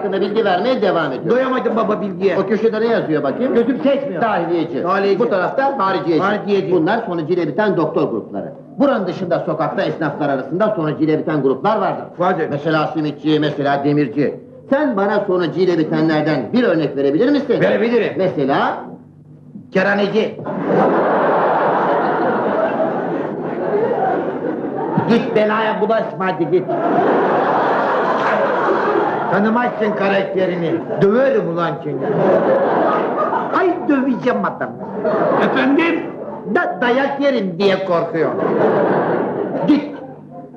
hakkında bilgi vermeye devam ediyorum. Doyamadım baba bilgiye. O köşede ne yazıyor bakayım? Gözüm seçmiyor. Dahiliyeci. Dahiliyeci. Bu tarafta hariciyeci. Hariciyeci. Bunlar sonucuyla biten doktor grupları. Buranın dışında sokakta esnaflar arasında sonucuyla biten gruplar vardır. Vardır. Mesela simitçi, mesela demirci. Sen bana sonucuyla bitenlerden bir örnek verebilir misin? Verebilirim. Mesela Keraneci. git belaya bulaşma hadi git. Tanımazsın karakterini. Döverim ulan seni. Ay döveceğim adamı. Efendim? Da dayak yerim diye korkuyor. Git.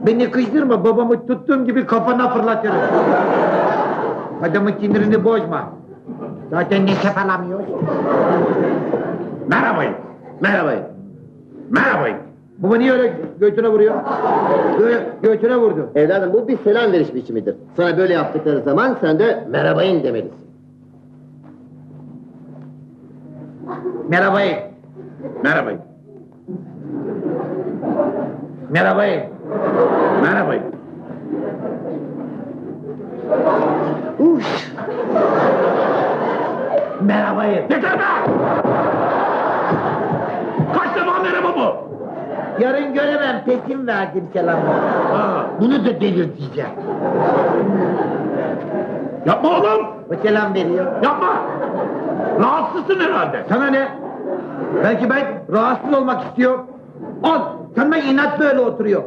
Beni kızdırma babamı tuttuğum gibi kafana fırlatırım. Adamın sinirini bozma. Zaten nefes alamıyor. Merhabayın. merhaba. Merhabayın. Baba niye öyle göğsüne vuruyor? Gö göğsüne vurdu. Evladım bu bir selam veriş biçimidir. Sana böyle yaptıkları zaman sen de merhabayın demelisin. Merhabayın. Merhabayın. Merhabayın. Merhabayın. Uş. Merhabayın. Yeter be! Yarın göremem, peşin verdim selamı. Bunu da delirteceğim. Yapma oğlum! O selam veriyor. Yapma! Rahatsızsın herhalde. Sana ne? Belki ben rahatsız olmak istiyor. Al, sana inat böyle oturuyor.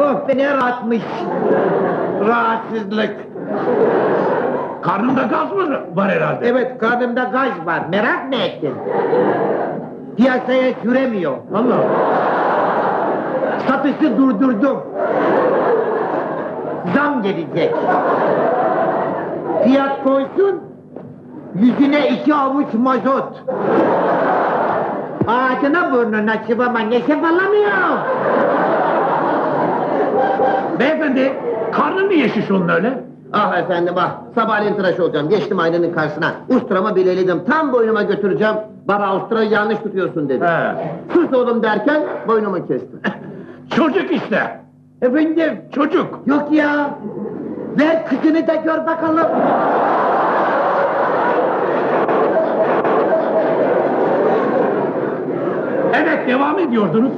Oh be ne rahatmış. Rahatsızlık. Karnında gaz mı var herhalde? Evet karnımda gaz var. Merak mı ettin? Piyasaya süremiyor. Allah! Satışı durdurdum. Zam gelecek. Fiyat koysun, yüzüne iki avuç mazot. Ağzına burnuna çıvama nefes alamıyor. Beyefendi, karnın niye şiş onun öyle? Ah efendim ah, sabahleyin tıraş olacağım. Geçtim aynanın karşısına. Usturama bileliydim. Tam boynuma götüreceğim. Bana usturayı yanlış tutuyorsun dedi. He. Sus oğlum derken boynumu kestim. Çocuk işte! Efendim, Çocuk! yok ya. Ver kızını da gör bakalım. Evet, devam ediyordunuz.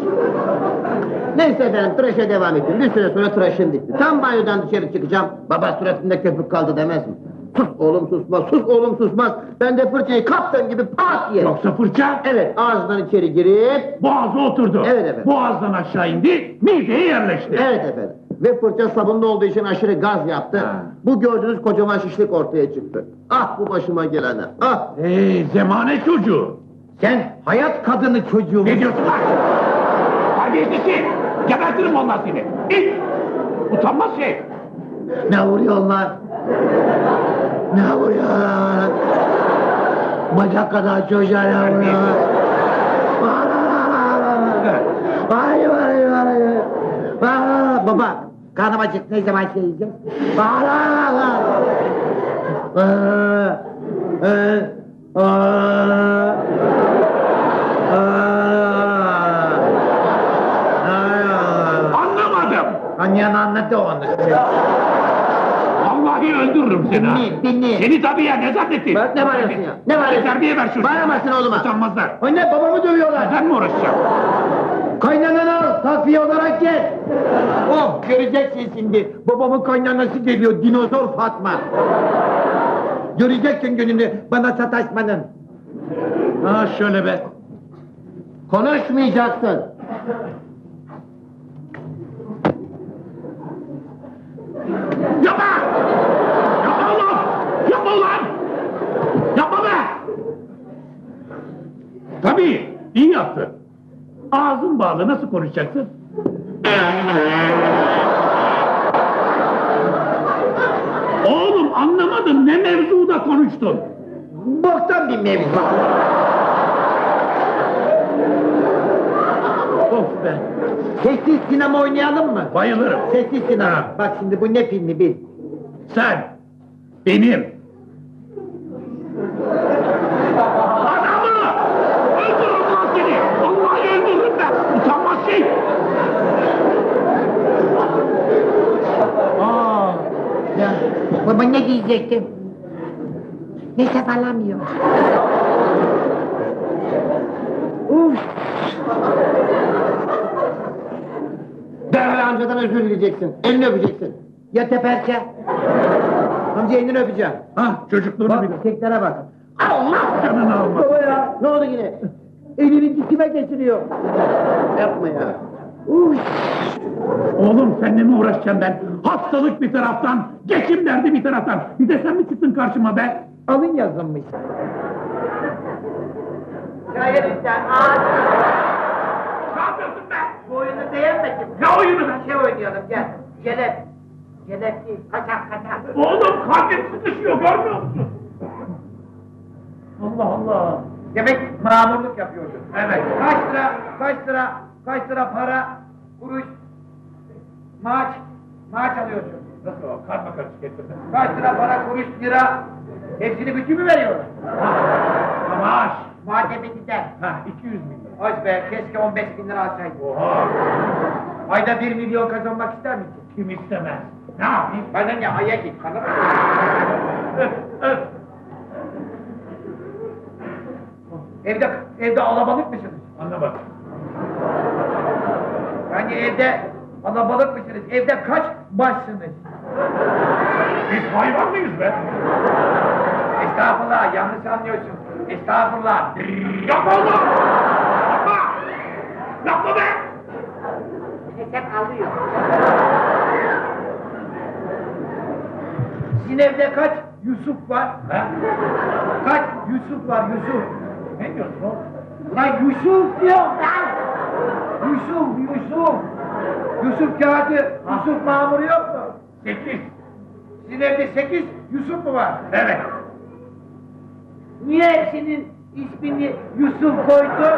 Neyse efendim tıraşa devam ettim. Bir süre sonra tıraşım bitti. Tam banyodan dışarı çıkacağım. Baba suratında köpük kaldı demez mi? Sus oğlum susmaz, sus oğlum susmaz. Ben de fırçayı kaptığım gibi pat yerim. Yoksa fırça Evet ağzından içeri girip... boğaza oturdu. Evet efendim. Boğazdan aşağı indi, mideye yerleşti. Evet efendim. Ve fırça sabunlu olduğu için aşırı gaz yaptı. Ha. Bu gördüğünüz kocaman şişlik ortaya çıktı. Ah bu başıma gelene. Ah Ee, zemane çocuğu. Sen hayat kadını çocuğu. Ne diyorsun lan? Terbiyesizsin! Gebertirim ondan seni! İt! Utanmaz şey! Ne vuruyorlar? Ne vuruyorlar? Bacak kadar çocuğa ne vuruyorlar? Vay vay vay vay. Baba Karnım acık ne zaman şey yiyeceğiz? Bağla bağla. Aa, aa, aa, aa. Anlamadım. Anlayan anladı onu. Vallahi öldürürüm seni ha. Dinle, dinle. Seni tabii ya ne zannettin? Bak, ne bağırıyorsun ya? Ne bağırıyorsun? Terbiye ver şu. Bağıramazsın oğluma. Utanmazlar. Anne babamı dövüyorlar. Ben mi uğraşacağım? Kaynananı al, takviye olarak gel. Oh, göreceksin şimdi. Babamın kaynanası geliyor, dinozor Fatma. Göreceksin gününü bana sataşmanın. Ha şöyle be. Konuşmayacaksın. Yapma! Yapma ulan! Yapma ulan! Yapma be! Tabii, iyi yaptın. Ağzın bağlı, nasıl konuşacaksın? Oğlum anlamadım, ne mevzuda konuştun? Boktan bir mevzu. Of be, Sessiz sinema oynayalım mı? bayılırım. Sessiz sinema. Ha. Bak şimdi bu ne filmi bil. Sen, benim. Adamı! Öldürürüm lan seni! Vallahi öldürürüm ben! Utanmaz şey! Aa. Ya. Baba ne diyecektim? Neyse falamıyor. Uf. Derhal amcadan özür dileyeceksin. Elini öpeceksin. Ya teperse? Amca elini öpeceğim. Ha, çocukluğunu Bak bilir. çiçeklere bak. Allah canını almasın. Baba ya ne oldu yine? Elini dikime geçiriyor. Yapma ya. Uf. Oğlum seninle mi uğraşacağım ben? Hastalık bir taraftan, geçim derdi bir taraftan. Bir de sen mi çıktın karşıma be? Alın yazılmış. Hayır sen ağaç. Ne yapıyorsun be? Bu oyunu beğenmedim. Ne oyunu be? Şey oynayalım gel. Celep değil. Kaçak kaçak. Oğlum kalbim sıkışıyor görmüyor musun? Allah Allah. Demek mamurluk yapıyordun. Evet. Kaç lira, kaç lira, kaç lira para, kuruş, maaş, maaş alıyorsun. Nasıl o? Karma karışık ettirme. Kaç lira para, kuruş, lira, hepsini bütün mü veriyorlar? Maaş. Muhakemeciden. Ha 200 milyon. Az be, keşke 15 bin lira alsaydın. Oha. Ayda 1 milyon kazanmak ister misin? Kim istemez? Ne yapayım? Bana ne, aya git, bana mı? Öf öf. Evde, evde alabalık mısınız? Anlamadım. Yani evde alabalık mısınız? Evde kaç başsınız? Biz hayvan mıyız be? Estağfurullah, yanlış anlıyorsun. Estağfurullah. Yapma oğlum! Yapma! Yapma be! Hesap alıyor. Sizin evde kaç Yusuf var? Ha? Kaç Yusuf var Yusuf? Ne diyorsun oğlum? Lan Yusuf diyor lan! Yusuf, Yusuf! Yusuf kağıdı, Yusuf mamuru yok mu? Sekiz. Sizin evde sekiz Yusuf mu var? Evet. Niye hepsinin ismini Yusuf koydu?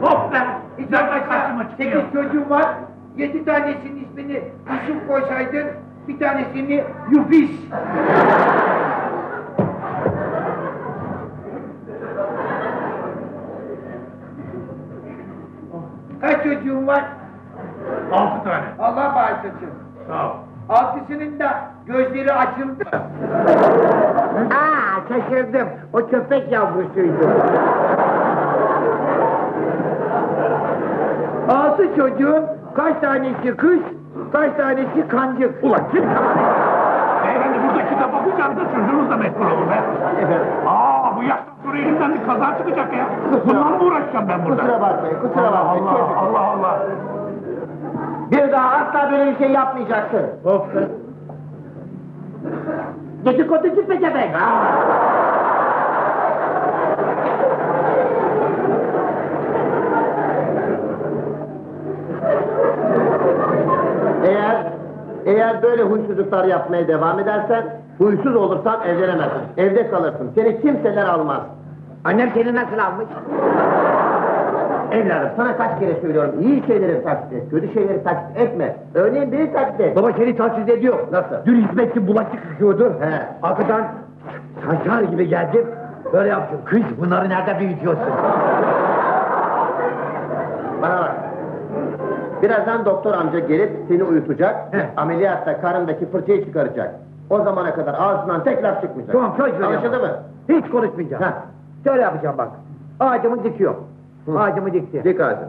Hop be! Hiç çıkıyor. sekiz çocuğum var. Yedi tanesinin ismini Yusuf koysaydın, bir tanesini Yufis. Çocuğun var? Altı tane. Allah bağışlasın. Sağ ol. Altısının da gözleri açıldı. Aa şaşırdım. O köpek yavrusuydu. Altı çocuğun kaç tanesi kız, kaç tanesi kancık. Ulan kim? Beyefendi burada kitap okuyacağım da çocuğunuz da meşgul olur be. Aa bu yaştan sonra elimden bir kaza çıkacak ya. Bununla mı uğraşacağım ben burada? Kusura bakmayın, kusura Allah bakmayın. Allah Çocuk. Allah Allah. Bir daha asla böyle bir şey yapmayacaksın. Of be. Dedikoducu pezevenk. Eğer eğer böyle huysuzluklar yapmaya devam edersen, huysuz olursan evlenemezsin. Evde kalırsın. Seni kimseler almaz. Annem seni nasıl almış? Evladım sana kaç kere söylüyorum. İyi şeyleri taklit et, kötü şeyleri taklit etme. Örneğin beni taklit et. Baba seni taklit ediyor. Nasıl? Dün hizmetçi bulaşık yıkıyordu. He. Arkadan saçar gibi geldim. Böyle yaptım. Kız bunları nerede büyütüyorsun? Bana bak. Birazdan doktor amca gelip seni uyutacak. He. Ameliyatta karındaki fırçayı çıkaracak. O zamana kadar ağzından tek laf çıkmayacak. Tamam söz veriyorum. Anlaşıldı mı? Hiç konuşmayacağım. Heh. Şöyle yapacağım bak. Ağacımı dikiyor. Hı. Ağacımı dikti. Dik ağzı.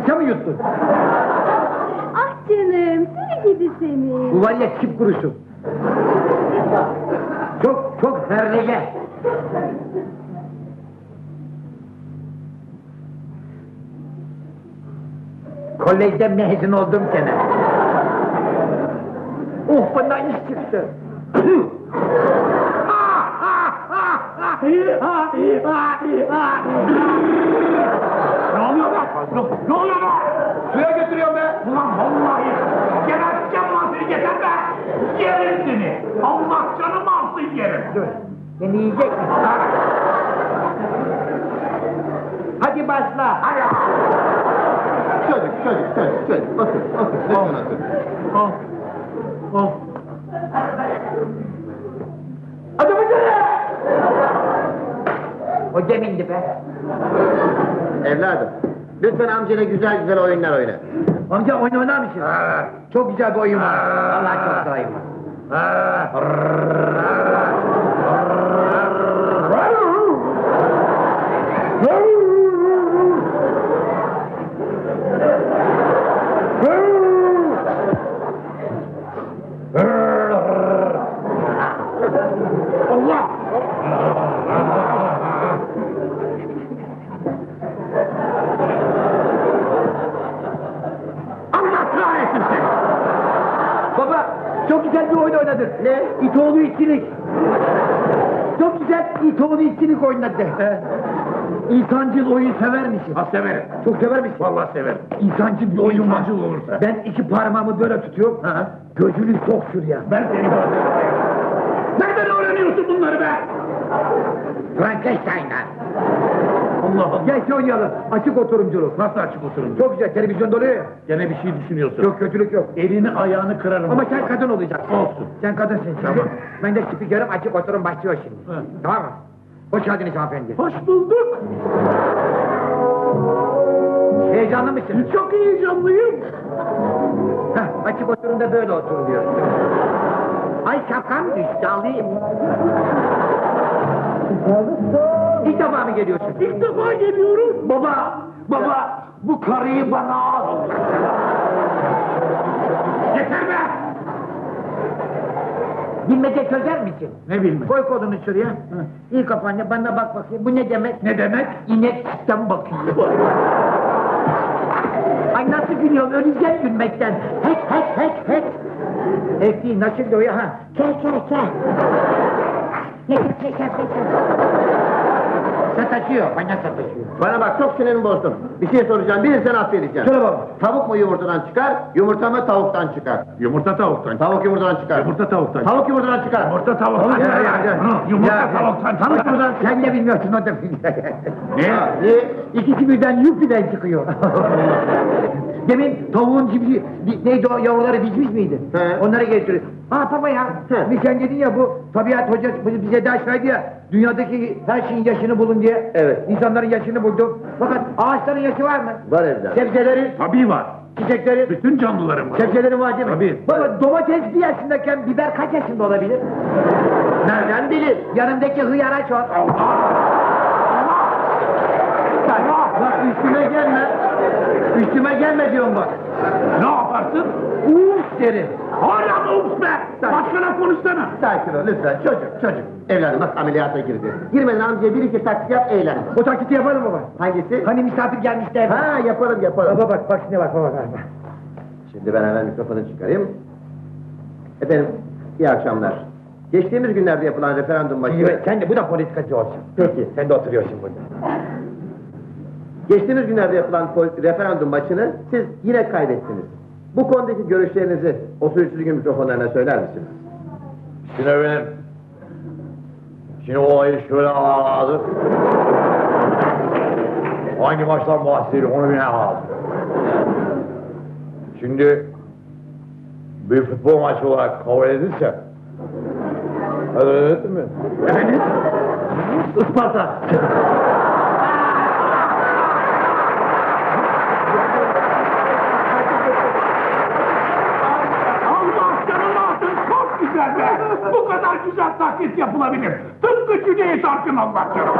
Fırça mı yuttun? Ah canım, seni gidi seni. Bu var ya çip kurusu. Çok çok ferlege. Kolejde mezun oldum sene. Oh bana iş çıktı. Ne oluyor be? Ne, ne oluyor be? Suya götürüyorum be. Ulan vallahi geberteceğim lan seni yeter be! Yerim seni! Allah canımı alsın yerim! Dur. Beni yiyecek misin? Hadi başla. Hadi! Çocuk, çocuk, çocuk, çocuk. Otur, otur. Lütfen otur. Al! Al! Hadi bakalım. O demindi be. Evladım, lütfen amcana güzel güzel oyunlar oyna. Amca oyun oynar mısın? Çok güzel bir oyun var. Vallahi çok güzel oyun var. Allah! Allah kahretsin seni! Baba çok güzel bir oyun oynadın. Ne? İtoğlu işçilik. Çok güzel İtoğlu işçilik oynadı. İnsancıl oyun sever misin? Ha severim. Çok sever misin? Vallahi severim. İnsancıl bir oyun var. İnsancıl olursa. Ben iki parmağımı böyle tutuyorum. Hı. Gözünü sok şuraya. Ben seni Nereden öğreniyorsun bunları be? Frankenstein'dan. Allah Allah! Gel ki oynayalım. Açık oturumculuk. Nasıl açık oturun? Çok güzel. Televizyonda oluyor ya. Gene bir şey düşünüyorsun. Yok kötülük yok. Elini ayağını kırarım. Ama sen kadın olacaksın. Olsun. Sen kadınsın. Tamam. Ben de spikerim açık oturum başlıyor şimdi. Hı. Tamam mı? Hoş geldiniz hanımefendi. Hoş bulduk. Heyecanlı mısın? Çok heyecanlıyım. Heh, açık oturumda böyle oturun diyor. Ay şapkam düştü alayım. İlk defa mı geliyorsun? İlk defa geliyorum. Baba, baba bu karıyı bana al. Yeter be! Bilmece çözer misin? Ne bilmem. Koy kolunu şuraya. İyi kafanı bana bak bakayım. Bu ne demek? Ne demek? İnek sütten bakıyor. Ay nasıl gülüyorum öleceğim gülmekten. Hek hek hek hek. Hek değil nasıl gülüyor ha? Ke ke ke. Ke ke ke. Sataşıyor bana sataşıyor. Bana bak çok sinirimi bozdun. Bir şey soracağım, bir sen affedeceğim. Söyle baba. Tavuk mu yumurtadan çıkar, yumurta mı tavuktan çıkar? Yumurta tavuktan. Tavuk yumurtadan çıkar. Yumurta tavuktan. Tavuk yumurtadan çıkar. Yumurta tavuktan. Ya, ya, ya. Hı, Yumurta Ya, tavuktan. Tam buradan sen de bilmiyorsun o da Ne? Niye? İkisi birden yupiden çıkıyor. Demin tavuğun cibi, di- neydi o yavruları dizmiş miydi? He. Onları getiriyor. Ha baba ya, He. bir sen dedin ya bu tabiat hocası bize- bize ders verdi ya, dünyadaki her şeyin yaşını bulun diye. Evet. İnsanların yaşını buldum. Fakat ağaçların yaşı var mı? Var evladım. Sebzelerin, Tabii var. çiçeklerin, Bütün canlıların var. sebzelerin var değil mi? Tabii. Baba domates bir yaşındayken biber kaç yaşında olabilir? Nereden bilir? Yanımdaki hıyara sor. Allah! Bak üstüme gelme. Üstüme gelme diyorum bak. Ne yaparsın? Uf derim. Hala ups be? Başkana konuşsana. Sakin ol lütfen çocuk çocuk. Evladım bak ameliyata girdi. Girmeden amcaya bir iki taktik yap eğlen. O taklidi yapalım baba. Hangisi? Hani misafir gelmişti eve. Ha yaparım yaparım. Baba bak bak şimdi bak baba bak. Şimdi ben hemen mikrofonu çıkarayım. Efendim iyi akşamlar. Geçtiğimiz günlerde yapılan referandum İyi, maçı... Sen de bu da politikacı olsun. Peki. Sen de oturuyorsun burada. Geçtiğimiz günlerde yapılan referandum maçını siz yine kaybettiniz. Bu konudaki görüşlerinizi 33. gün mikrofonlarına söyler misiniz? Şimdi benim Şimdi olayı şöyle anladık. Hangi maçtan bahsediyor onu bile anladım. Şimdi bir futbol maçı olarak kabul edilse Evet mi? Isparta! Allah canını alsın çok güzel be. Bu kadar güzel taklit yapılabilir. Tıpkı Cüneyt Arkın canım.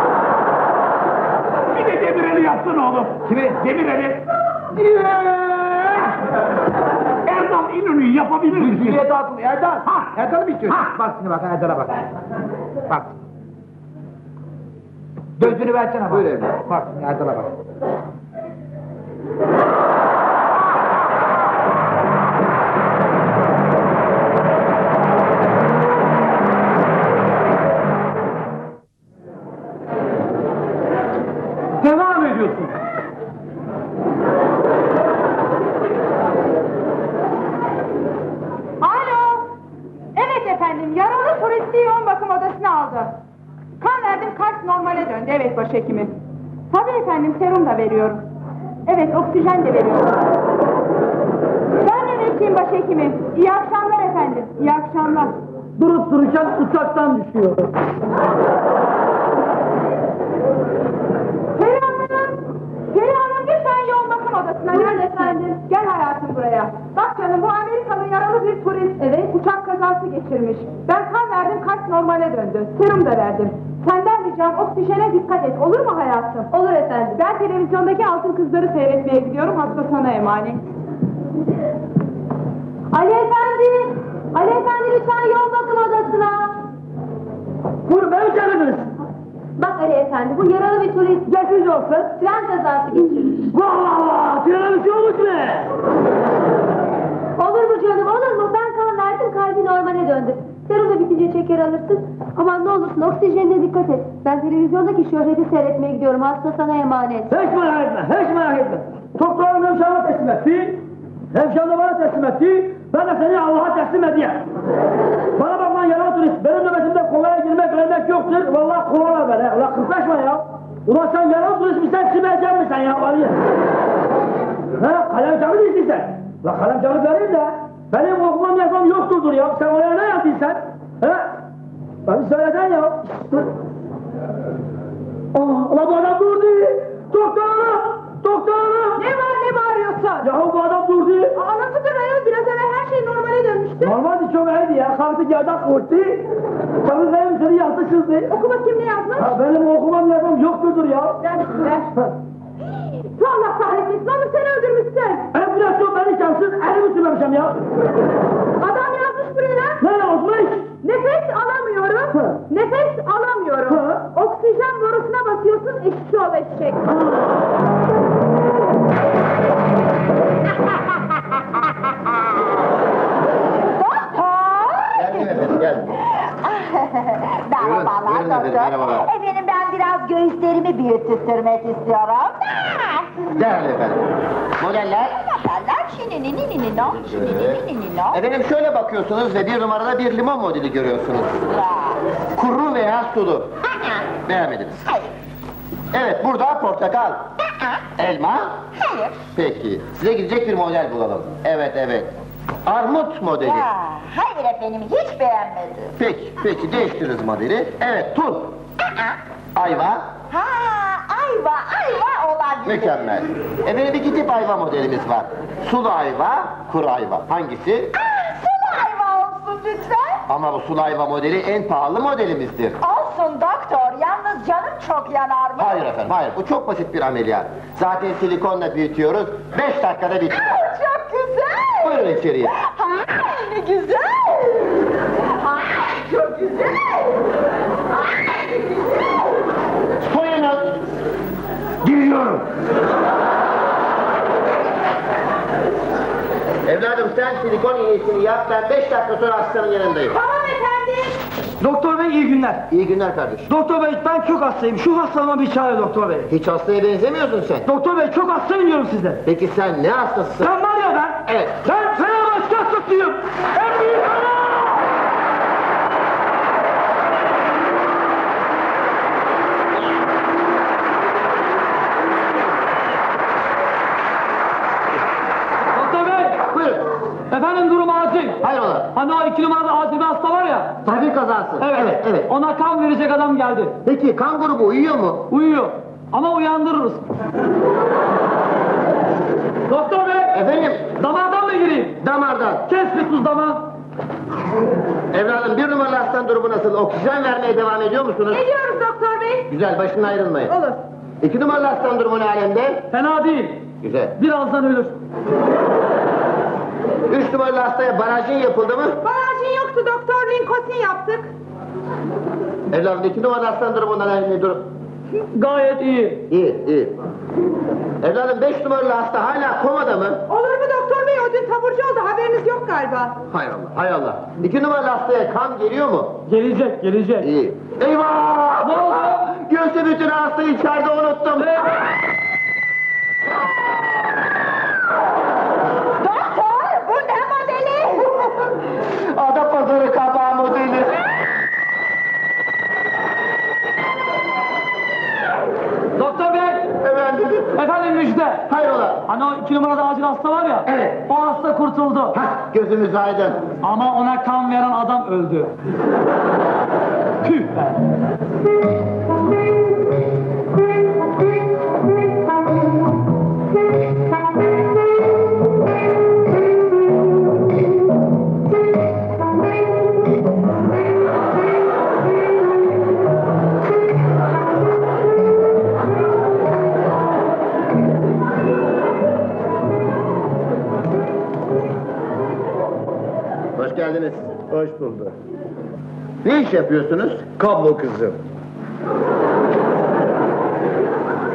Bir de Demirel'i yapsın oğlum. Kimi? Demirel'i. Erdal İnönü'yü yapabilir misin? Cüneyt Arkın, Erdal. Ha. Erdal'ı mı istiyorsun? Ha. Bak şimdi bak Erdal'a bak. Bak. Gözünü versene bak. Buyur evladım. Bak şimdi Erdal'a bak. Uçaktan düşüyor. Peri Hanım! Peri Hanım lütfen yoğun bakım odasına. Nerede efendim? Gel hayatım buraya. Bak canım bu Amerikalı yaralı bir turist. Evet. Uçak kazası geçirmiş. Ben kan verdim kalp normale döndü. Serum da verdim. Senden ricam oksijene dikkat et. Olur mu hayatım? Olur efendim. Ben televizyondaki altın kızları seyretmeye gidiyorum. Hasta sana emanet. Ali efendi! Ali efendi lütfen yoğun bakım odasına. Buyurun beni çağırdınız. Bak Ali efendi bu yaralı bir turist. Geçmiş olsun. Tren kazası geçirmiş. Vah. Trene bir şey olmuş mu? Olur mu canım olur mu? Ben kan verdim kalbi normale döndü. Serum da bitince çeker alırsın. Aman ne olursun oksijenine dikkat et. Ben televizyondaki şöhreti seyretmeye gidiyorum. Hasta sana emanet. Hiç merak etme, hiç merak etme. Doktorum hemşahına teslim etti. Hemşahına bana teslim etti. Ben de seni Allah'a teslim edeyim. Bana bak lan yalan turist. Benim nöbetimde kolaya girmek ölmek yoktur. Vallahi kovala beni. Ulan kırklaşma ya. Ulan sen yalan turist misin, çimerken misin ya? Ali? Ha, kalem değilsin sen. Ulan kalem camı vereyim de. Benim okumam yazmam yokturdur ya. Sen oraya ne yazdın sen? Ha? Beni söylesen ya. Aa, ulan bu adam durdu. Doktor hanım! Doktor hanım! Ne var ne bağırıyorsun? Yahu bu Çok iyiydi ya. Kalktı yerden korktu. Çabuk benim seni yaktı çizdi. Oku bakayım ne yazmış? Ha, benim okumam yazmam yokturdur ya. Ver. Tu Allah kahretmesin onu sen öldürmüşsün. Enflasyon beni çalsın, elimi sürmemişim ya. Adam yazmış buraya. Ne yazmış? Nefes alamıyorum. Hı. Nefes alamıyorum. Hı. Oksijen borusuna basıyorsun eşşi ol eşek. Merhabalar Buyurun, buyurun efendim, doktor. merhabalar. Efendim ben biraz göğüslerimi büyütürmek istiyorum. Derhal efendim. Modeller. Modeller şinini nini no, şinini nini no. Efendim şöyle bakıyorsunuz ve bir numarada bir limon modeli görüyorsunuz. Kuru veya sulu. Beğenmediniz. Hayır, Evet burada portakal. Elma. hayır. Peki size gidecek bir model bulalım. Evet evet. Armut modeli. Ya, hayır efendim hiç beğenmedim. Peki peki değiştiririz modeli. Evet turp. Ayva. Ha, ayva, ayva olabilir. Mükemmel. Efendim iki tip ayva modelimiz var. Sulu ayva, kuru ayva. Hangisi? Ah, sulu ayva olsun lütfen. Ama bu sulu ayva modeli en pahalı modelimizdir. Olsun doktor, yalnız canım çok yanar mı? Hayır efendim, hayır. Bu çok basit bir ameliyat. Zaten silikonla büyütüyoruz. Beş dakikada bitiyor. Çok güzel. Buyurun içeriye. Ay ne güzel. Ay çok güzel. Ay ne güzel. Soyunun. Giriyorum. Evladım sen silikon iğnesini yap, ben beş dakika sonra hastanın yanındayım. Tamam efendim. Doktor bey iyi günler. İyi günler kardeşim. Doktor bey ben çok hastayım. Şu hastalığıma bir çare doktor bey. Hiç hastaya benzemiyorsun sen. Doktor bey çok hastayım diyorum size. Peki sen ne hastasısın? Ben. Evet. Ben Fenerbahçe hastasıyım. En büyük Fener! Doktor bey. Buyurun. Efendim durum acil. Hayrola? Hani o iki numarada acil bir hasta var ya. Trafik kazası. Evet. evet. evet. Ona kan verecek adam geldi. Peki kan grubu uyuyor mu? Uyuyor. Ama uyandırırız. Doktor. Efendim? Damardan mı gireyim? Damardan. Kes bir tuz damağı. Evladım bir numaralı hastan durumu nasıl? Oksijen vermeye devam ediyor musunuz? Ediyoruz doktor bey. Güzel, başından ayrılmayın. Olur. İki numaralı hastan durumu ne alemde? Fena değil. Güzel. Birazdan ölür. Üç numaralı hastaya barajın yapıldı mı? Barajın yoktu doktor Lincoln yaptık. Evladım iki numaralı hastan durumundan ne durum? Gayet iyi. İyi, iyi. Evladım beş numaralı hasta hala komada mı? O dün taburcu oldu haberiniz yok galiba. Hay Allah, hay Allah. İki numaralı hastaya kan geliyor mu? Gelecek, gelecek. İyi. Eyvah! Ne oldu? Göğsü bütün hastayı içeride unuttum. Doktor bu ne modeli? Ada pazarı kabağı modeli. Doktor bey. Efendim? Müjde. Hayrola? Hani o iki numarada acil hasta var ya. Evet. O hasta kurtuldu. Hah, gözümüz aydın. Ama ona kan veren adam öldü. Tüh be. Hoş Hoş bulduk. Ne iş yapıyorsunuz? Kablo kızım.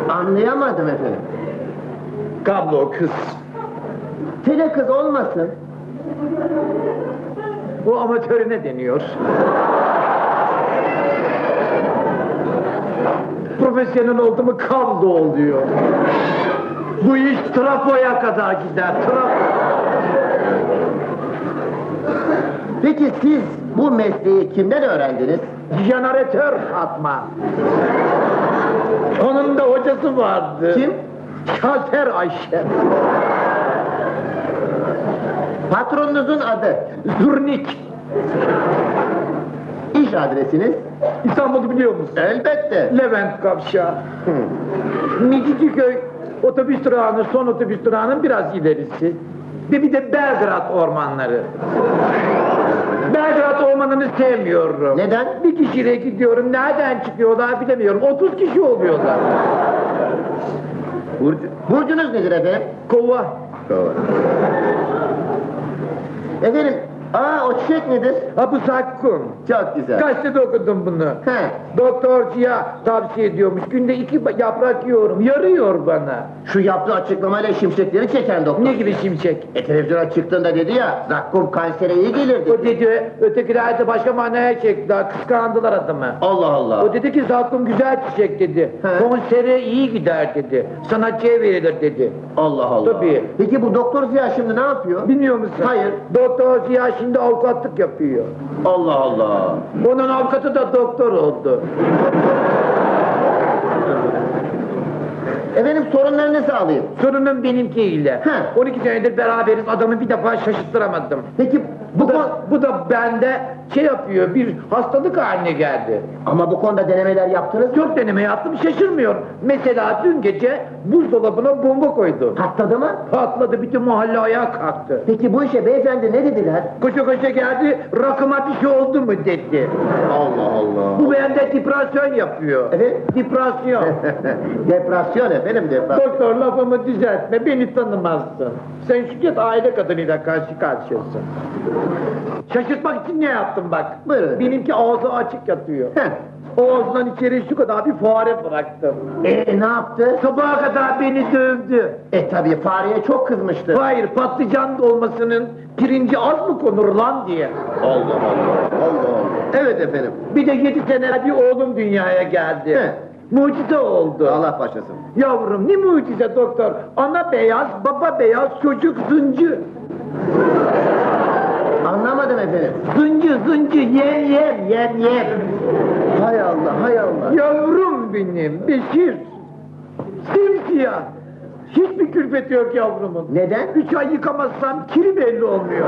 Anlayamadım efendim. Kablo kız. Tele kız olmasın. Bu amatörüne deniyor. Profesyonel oldu mu kablo oluyor. Bu iş trafoya kadar gider. Trafo. Peki siz bu mesleği kimden öğrendiniz? Jeneratör Fatma. Onun da hocası vardı. Kim? Şalter Ayşe. Patronunuzun adı, Zurnik. iş adresiniz? İstanbul'u biliyor musun? Elbette. Levent Kavşağı. Midiciköy otobüs durağının son otobüs durağının biraz ilerisi. Ve bir de Belgrad ormanları. Belgrad ormanını sevmiyorum. Neden? Bir kişiyle gidiyorum. Nereden çıkıyorlar bilemiyorum. 30 kişi oluyorlar. Burcu, burcunuz nedir efendim? Kova. Efendim, aa o çiçek nedir? Ha bu zakkum. Çok güzel. Gazetede okudum bunu. He, Doktorcuya tavsiye ediyormuş. Günde iki yaprak yiyorum. Yarıyor bana. şu yaptığı açıklamayla şimşekleri çeken doktor. Ne gibi şimşek? E televizyona çıktığında dedi ya, zakkum kansere iyi gelir O dedi. dedi, ötekiler de başka manaya çektiler, kıskandılar adamı. Allah Allah. O dedi ki zakkum güzel çiçek dedi. He. Konsere iyi gider dedi. Sanatçıya verilir dedi. Allah Allah. Tabii. Peki bu doktor Ziya şimdi ne yapıyor? Bilmiyor musun? Hayır. Doktor Ziya şimdi avukatlık yapıyor. Allah Allah. Onun avukatı da doktor oldu. Efendim sorunlarınızı alayım. Sorunum benimkiyle. He. 12 senedir beraberiz adamı bir defa şaşırttıramadım. Peki Bu da, bu da bende şey yapıyor, bir hastalık haline geldi. Ama bu konuda denemeler yaptınız mı? Çok deneme yaptım, şaşırmıyorum. Mesela dün gece buzdolabına bomba koydum. Patladı mı? Patladı, bütün mahalle ayağa kalktı. Peki bu işe beyefendi ne dediler? Koşa koşa geldi, rakıma bir şey oldu mu dedi. Allah Allah. Bu bende depresyon yapıyor. Evet. Depresyon. depresyon efendim depresyon. Doktor lafımı düzeltme, beni tanımazsın. Sen şirket aile kadınıyla karşı karşıyasın. Şaşırtmak için ne yaptım bak. Buyurun. Benimki ağzı açık yatıyor. Heh. Ağzından içeri şu kadar bir fare bıraktım. E ne yaptı? Sabaha kadar beni dövdü. E tabii fareye çok kızmıştı. Hayır patlıcan dolmasının pirinci az mı konur lan diye. Allah Allah. Allah Allah. Evet efendim. Bir de yedi sene bir oğlum dünyaya geldi. He. Mucize oldu. Allah başlasın. Yavrum ne mucize doktor. Ana beyaz, baba beyaz, çocuk zıncı. Anlamadım efendim. Zıncı zıncı yem yem yem yem. Hay Allah hay Allah. Yavrum benim Beşir. Simsiyah. Hiçbir külfeti yok yavrumun. Neden? Üç ay yıkamazsam kiri belli olmuyor.